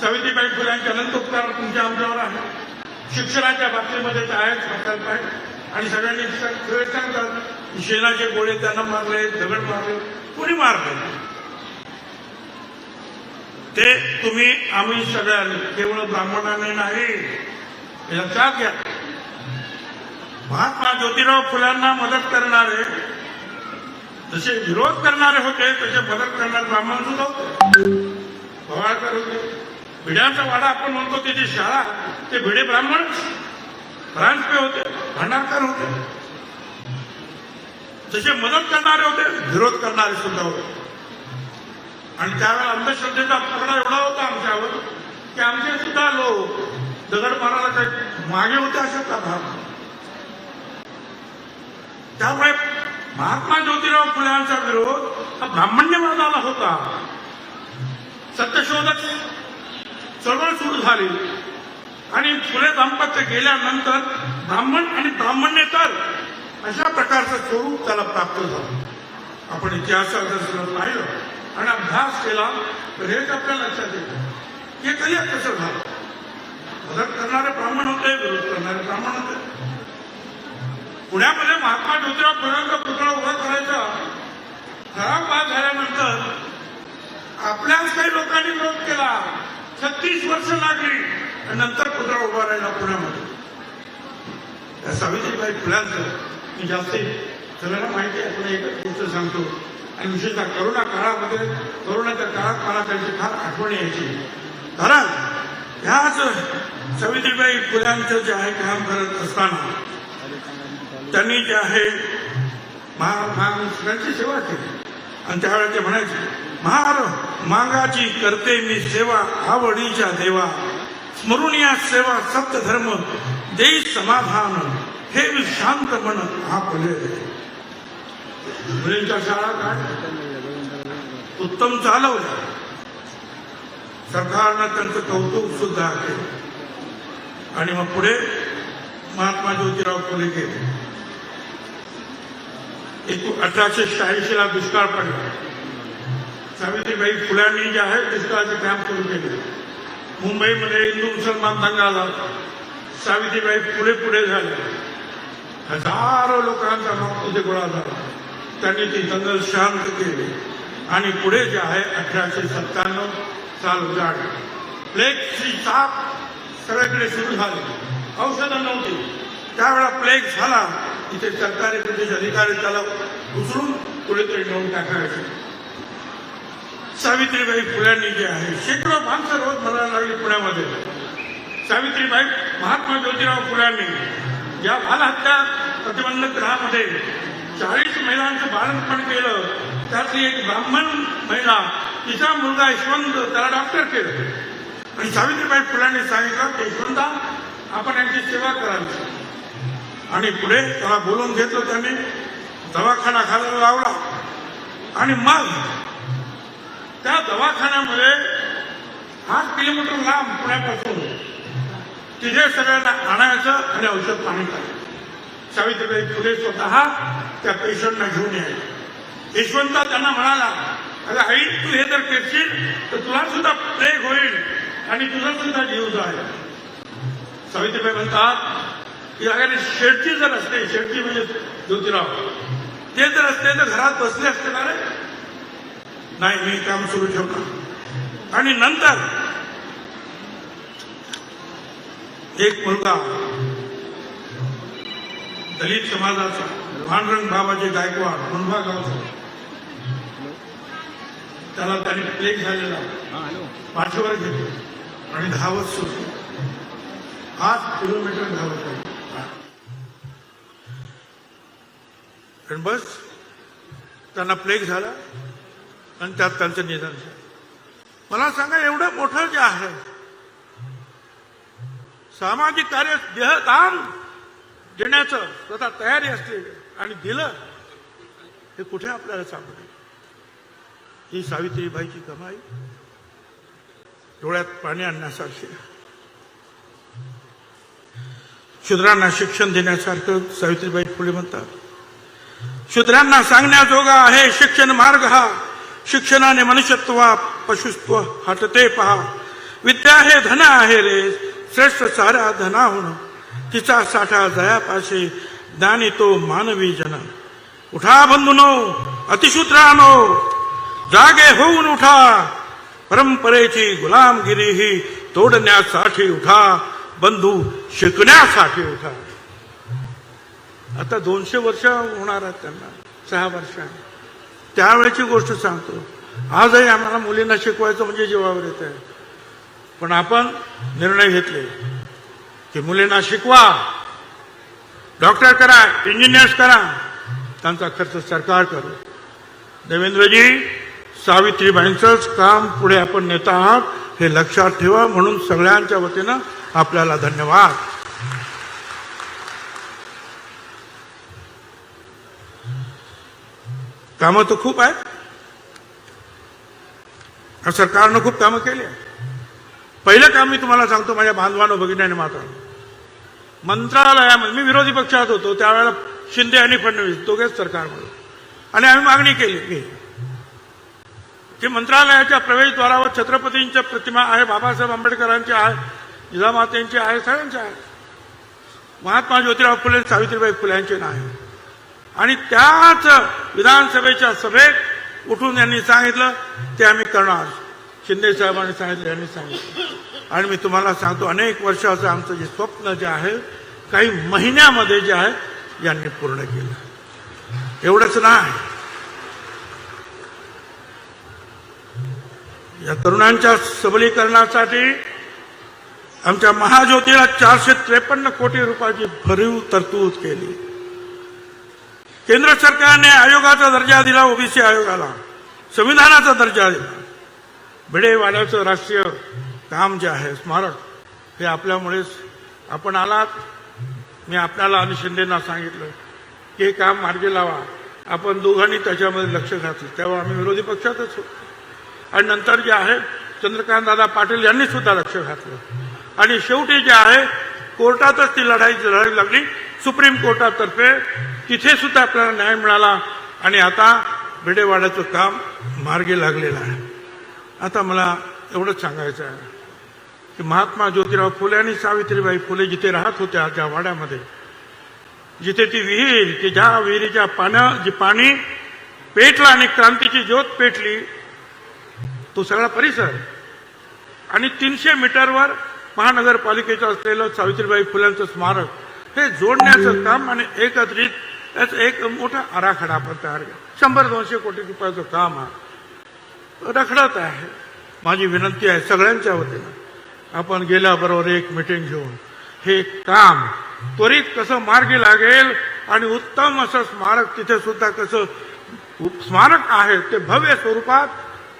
सावित्रीबाई फुलांचे अनंत उपकार तुमच्या आमच्यावर आहे. शिक्षणाच्या बाबतीमध्ये तर आहेच प्रकल्प आहे. आणि सगळ्यांनी सगळे सांगतात शेणाचे गोळे त्यांना मारले दगड मारले. कोणी मारले? ते तुम्ही आम्ही सगळ्यांनी केवळ ब्राह्मणाने नाही. हे लक्षात घ्या महात्मा ज्योतिराव फुलांना मदत करणारे जसे विरोध करणारे होते तसे मदत करणारे ब्राह्मण सुद्धा होते. होते. भिड्यांचा वाडा आपण म्हणतो त्याची शाळा ते भिडे ब्राह्मण राजपे होते भांडारकर होते. जसे मदत करणारे होते विरोध करणारे सुद्धा होते. आणि त्यावेळेला अंधश्रद्धेचा पकडा एवढा होता आमच्यावर की आमचे सुद्धा लोक दगड मारायला मागे होते अशा भाग त्यामुळे महात्मा ज्योतिराव फुल्यांचा विरोध हा ब्राह्मण्यवादाला होता. सत्यशोधक चळवळ सुरू झाली. आणि फुले दाम्पत्य गेल्यानंतर ब्राह्मण आणि ब्राह्मण्येतर अशा प्रकारचं स्वरूप त्याला प्राप्त झालं. आपण इतिहासात जर पाहिलं आणि अभ्यास केला तर हेच आपल्या लक्षात येतं. हे कधी कसं झालं? मदत करणारे ब्राह्मण होते विरोध करणारे ब्राह्मण होते. पुण्यामध्ये महात्मा ज्योतिराव फुलेंचा पुतळा उभा करायचा ठराव पास झाल्यानंतर आपल्याच काही लोकांनी विरोध केला. छत्तीस वर्ष लागली आणि नंतर पुतळा उभा राहिला पुण्यामध्ये. त्या सावित्रीबाई फुल्यांचं मी जास्ती सगळ्यांना माहिती आहे आपण एकच गोष्ट सांगतो. आणि विशेषतः करोना काळामध्ये करोनाच्या काळात मला त्यांची फार आठवण यायची. कारण ह्याच सावित्रीबाई फुल्यांचं जे आहे काम करत असताना त्यांनी जे आहे महा महाराष्ट्राची सेवा केली. आणि त्यावेळेला ते म्हणायचे महार मागाची करते मी सेवा आवडीच्या देवा. स्मरून या सेवा सत्य धर्म देई समाधान. हे मी शांत मन हा मुलींच्या शाळा काय? उत्तम चालवल्या सरकारनं त्यांचं कौतुक सुद्धा केलं आणि मग पुढे महात्मा ज्योतिराव फुले गेले. एक अठराशे शहाऐंशी ला दुष्काळ पडला. सावित्रीबाई फुल्यांनी जे आहे दुष्काळाचे कॅम्प सुरू केले. मुंबईमध्ये हिंदू मुसलमान दंगाला झाला सावित्रीबाई फुले पुढे झाले. हजारो लोकांचा मग तिथे गोळा झाला. त्यांनी ती दंगल शांत केली. आणि पुढे जे आहे अठराशे सत्त्याण्णव साल उजाड. प्लेगची साप सगळीकडे सुरू झाली. औषधं नव्हती. त्यावेळा प्लेग झाला. तिथे सरकारी ब्रिटिश अधिकारी त्याला उचलून कुठेतरी नेऊन टाकायचे. सावित्रीबाई फुल्यांनी जे आहे शेकडो माणसं रोज मरायला लागली पुण्यामध्ये. सावित्रीबाई महात्मा ज्योतिराव फुल्यांनी या बालहत्या प्रतिबंधक ग्रहामध्ये चाळीस महिलांचं बाळणपण केलं त्यातली एक ब्राह्मण महिला तिचा मुलगा यशवंत त्याला डॉक्टर केलं. आणि सावित्रीबाई फुल्यांनी सांगितलं की यशवंता आपण यांची सेवा करावी. आणि पुढे त्याला बोलून घेतलं त्यांनी दवाखाना घालायला लावला. आणि मग त्या दवाखान्यामध्ये आठ किलोमीटर लांब पुण्यापासून तिथे सगळ्यांना आणायचं आणि औषध पाणी करायचं. सावित्रीबाई फुले स्वतः त्या पेशंटना घेऊन यायचे. यशवंत त्यांना म्हणाला अगं आई तू हे जर करशील तर तुला सुद्धा प्लेग होईल आणि तुझा सुद्धा जीव जाईल. सावित्रीबाई म्हणतात की अगदी शेडची जर असते शेडची म्हणजे ज्योतिराव ते जर असते तर घरात बसले असते ना रे? नाही मी काम सुरू ठेवणार आणि नंतर एक मुलगा दलित समाजाचा भानरंग बाबाजी गायकवाड मुंबा गावचा. त्याला त्याने प्लेग झालेला. पाठीवर घेतलं आणि धावत सुटली. आठ किलोमीटर धावत आहे आणि बस त्यांना प्लेग झाला. आणि त्यात त्यांचं निधन झालं. मला सांगा एवढं मोठं जे आहे सामाजिक कार्य देहदान देण्याचं स्वतः तयारी असते आणि दिलं हे कुठे आपल्याला सापडेल? ही सावित्रीबाईची कमाई डोळ्यात पाणी आणण्यासारखी. शुद्रांना शूद्रांना शिक्षण देण्यासारखं सावित्रीबाई फुले म्हणतात. शूद्रांना सांगण्याजोगा आहे शिक्षण मार्ग हा. शिक्षणाने मनुष्यत्व पशुत्व हटते पहा. विद्या हे धन आहे रे. श्रेष्ठ सारा होण तिचा साठा जयापाशी ज्ञानी तो मानवी जन. उठा बंधुनो अतिशूत्रानो जागे होऊन उठा. परंपरेची गुलामगिरी ही तोडण्यासाठी उठा. बंधू शिकण्यासाठी उठा. आता दोनशे वर्ष होणार आहेत त्यांना. सहा वर्षांनी त्यावेळेची गोष्ट सांगतो. आजही आम्हाला मुलींना शिकवायचं म्हणजे जीवावर येत आहे. पण आपण निर्णय घेतले की मुलींना शिकवा. डॉक्टर करा इंजिनियर्स करा. त्यांचा खर्च सरकार करू. देवेंद्रजी सावित्रीबाईंचंच काम पुढे आपण नेत आहात हे लक्षात ठेवा. म्हणून सगळ्यांच्या वतीनं आपल्याला धन्यवाद. कामं तर खूप आहेत. सरकारनं खूप कामं केली पहिलं काम मी तुम्हाला सांगतो माझ्या बांधवानं भगिनीने मात्र मंत्रालयामध्ये मी विरोधी पक्षात होतो त्यावेळेला शिंदे आणि फडणवीस दोघेच सरकारमध्ये. आणि आम्ही मागणी केली की की मंत्रालयाच्या प्रवेशद्वारावर छत्रपतींच्या प्रतिमा आहे बाबासाहेब आंबेडकरांची आहे जिजामातेंची आहे सगळ्यांची आहे. महात्मा ज्योतिराव फुले सावित्रीबाई फुल्यांचे नाही. आणि त्याच विधानसभेच्या सभेत उठून यांनी सांगितलं ते आम्ही करणार. शिंदे साहेबांनी सांगितलं यांनी सांगितलं. आणि मी तुम्हाला सांगतो अनेक वर्षाचं आमचं जे स्वप्न जे आहे काही महिन्यामध्ये जे आहे यांनी पूर्ण केलं. एवढंच नाही. या तरुणांच्या सबलीकरणासाठी आमच्या महाज्योतीला चारशे त्रेपन्न कोटी रुपयाची भरीव तरतूद केली. केंद्र सरकारने आयोगाचा दर्जा दिला ओबीसी आयोगाला. संविधानाचा दर्जा दिला. भिडेवाड्याचं राष्ट्रीय काम जे आहे स्मारक हे आपल्यामुळेच आपण आलात. मी आपल्याला आणि शिंदेना सांगितलं की हे काम मार्गी लावा. आपण दोघांनी त्याच्यामध्ये लक्ष घातलं. तेव्हा आम्ही विरोधी पक्षातच होतो. आणि नंतर जे आहे चंद्रकांत दादा पाटील यांनी सुद्धा लक्ष घातलं. आणि शेवटी जे आहे कोर्टातच ती लढाई लढावी लागली. सुप्रीम कोर्टातर्फे तिथे सुद्धा आपल्याला न्याय मिळाला आणि आता भिडेवाड्याचं काम मार्गी लागलेलं आहे. आता मला एवढंच सांगायचं आहे की महात्मा ज्योतिराव फुले आणि सावित्रीबाई फुले जिथे राहत होत्या त्या वाड्यामध्ये जिथे ती विहीर की ज्या विहिरीच्या पाण्या जे पाणी पेटलं आणि क्रांतीची ज्योत पेटली तो सगळा परिसर. आणि तीनशे मीटरवर महानगरपालिकेचं असलेलं सावित्रीबाई फुल्यांचं स्मारक हे जोडण्याचं काम आणि एकत्रित याचं एक मोठा आराखडा आपण तयार केला. शंभर दोनशे कोटी रुपयाचं काम आहे रखडत आहे. माझी विनंती आहे सगळ्यांच्या वतीनं. आपण गेल्याबरोबर एक मिटिंग घेऊन हे काम त्वरित कसं मार्गी लागेल आणि उत्तम असं स्मारक तिथे सुद्धा कसं स्मारक आहे ते भव्य स्वरूपात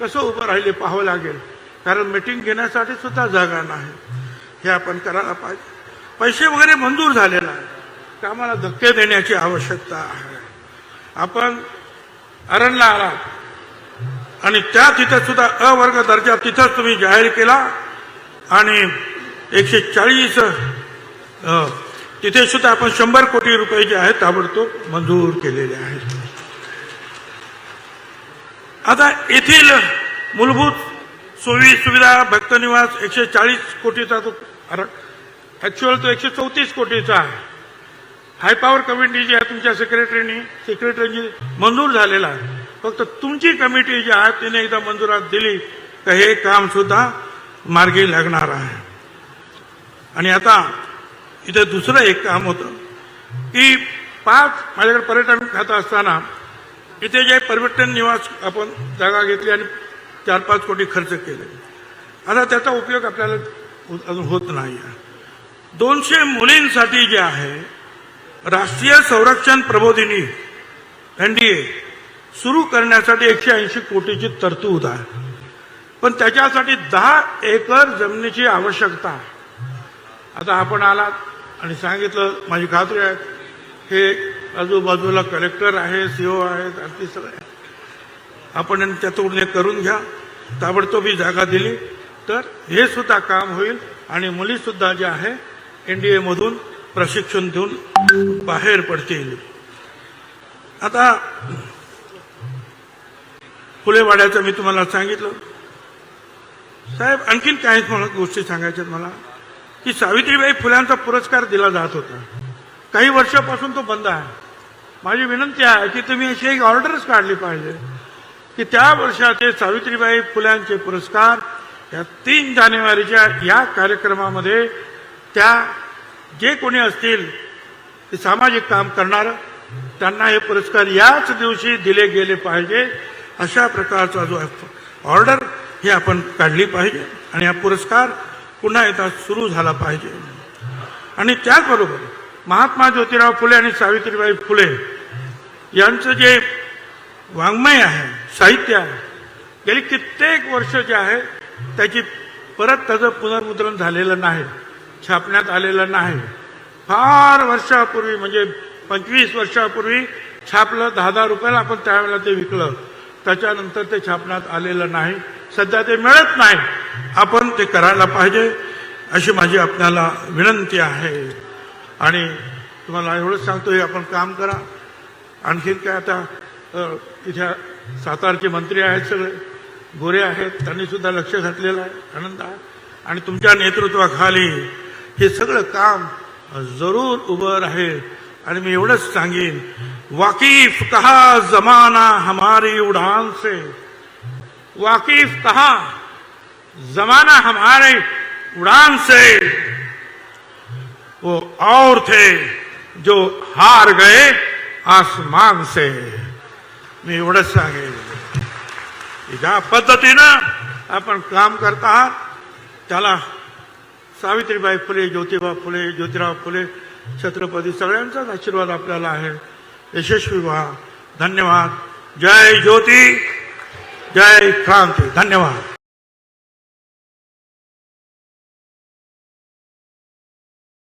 कसं उभं राहिले पाहावं लागेल. कारण मिटिंग घेण्यासाठी सुद्धा जागा नाही. हे आपण करायला पाहिजे. पैसे वगैरे मंजूर झालेला आहे कामाला धक्के देण्याची आवश्यकता आहे. आपण अरणला आलात. आणि त्या तिथं सुद्धा अवर्ग दर्जा तिथंच तुम्ही जाहीर केला. आणि एकशे चाळीस तिथे सुद्धा आपण शंभर कोटी रुपये जे आहेत ताबडतोब मंजूर केलेले आहेत. आता येथील मूलभूत सोयी सुविधा भक्तनिवास एकशे चाळीस कोटीचा तो ऍक्च्युअल तो एकशे चौतीस कोटीचा आहे. हाय पॉवर कमिटी जी आहे तुमच्या सेक्रेटरीनी सेक्रेटरीची मंजूर झालेला आहे. फक्त तुमची कमिटी जी आहे तिने एकदा मंजुरात दिली तर हे काम सुद्धा मार्गी लागणार आहे. आणि आता इथे दुसरं एक काम होतं की पाच माझ्याकडे पर्यटन खातं असताना इथे जे पर्यटन निवास आपण जागा घेतली आणि चार पाच कोटी खर्च केले. आता त्याचा उपयोग आपल्याला अजून होत नाही आहे दोनशे मुलींसाठी जे आहे राष्ट्रीय संरक्षण प्रबोधिनी एनडीए सुरू करण्यासाठी एकशे ऐंशी कोटीची तरतूद आहे. पण त्याच्यासाठी दहा एकर जमिनीची आवश्यकता आता आपण आलात आणि सांगितलं माझी खात्री आहे हे आजूबाजूला कलेक्टर आहे सीओ आहेत आणखी सगळे. आपण त्यातून हे करून घ्या. ताबडतोब ही जागा दिली तर हे सुद्धा काम होईल आणि मुलीसुद्धा जे आहे एनडीए मधून प्रशिक्षण देऊन बाहेर पडतील आता फुलेवाड्याचं मी तुम्हाला सांगितलं. साहेब आणखीन काही गोष्टी सांगायच्यात मला. की सावित्रीबाई फुल्यांचा पुरस्कार दिला जात होता. काही वर्षापासून तो बंद आहे. माझी विनंती आहे की तुम्ही अशी एक ऑर्डरच काढली पाहिजे. की त्या वर्षाचे सावित्रीबाई फुल्यांचे पुरस्कार या तीन जानेवारीच्या या कार्यक्रमामध्ये त्या जे कोणी असतील ते सामाजिक काम करणार त्यांना हे पुरस्कार याच दिवशी दिले गेले पाहिजे. अशा प्रकारचा जो ऑर्डर ही आपण काढली पाहिजे आणि हा पुरस्कार पुन्हा एकदा सुरू झाला पाहिजे. आणि त्याचबरोबर महात्मा ज्योतिराव फुले आणि सावित्रीबाई फुले यांचं जे वाङ्मय आहे साहित्य आहे गेली कित्येक वर्ष जे आहे त्याची परत त्याचं पुनर्मुद्रण झालेलं नाही. छापण्यात आलेलं नाही. फार वर्षापूर्वी म्हणजे पंचवीस वर्षापूर्वी छापलं दहा दहा रुपयाला आपण त्यावेळेला ते विकलं. त्याच्यानंतर ते छापण्यात आलेलं नाही. सध्या ते मिळत नाही. आपण ते करायला पाहिजे अशी माझी आपल्याला विनंती आहे. आणि तुम्हाला एवढंच सांगतो हे आपण काम करा. आणखीन काय आता तिथे सातारचे मंत्री आहेत सगळे. गोरे आहेत त्यांनी सुद्धा लक्ष घातलेलं आहे. आनंद आहे. आणि तुमच्या नेतृत्वाखाली हे सगळं काम जरूर उभं राहील. आणि मी एवढंच सांगेन वाकिफ कहा जमाना हमारी उड़ान से? वाकिफ कहा जमाना हमारे उड़ान से? वो और थे जो हार गए आसमान से। मी एवढंच सांगेन. ज्या पद्धतीनं आपण काम करत आहात त्याला सावित्रीबाई फुले ज्योतिबा फुले ज्योतिराव फुले छत्रपती सगळ्यांचाच आशीर्वाद आपल्याला आहे. यशस्वी व्हा. धन्यवाद. जय ज्योती. जय क्रांती. धन्यवाद.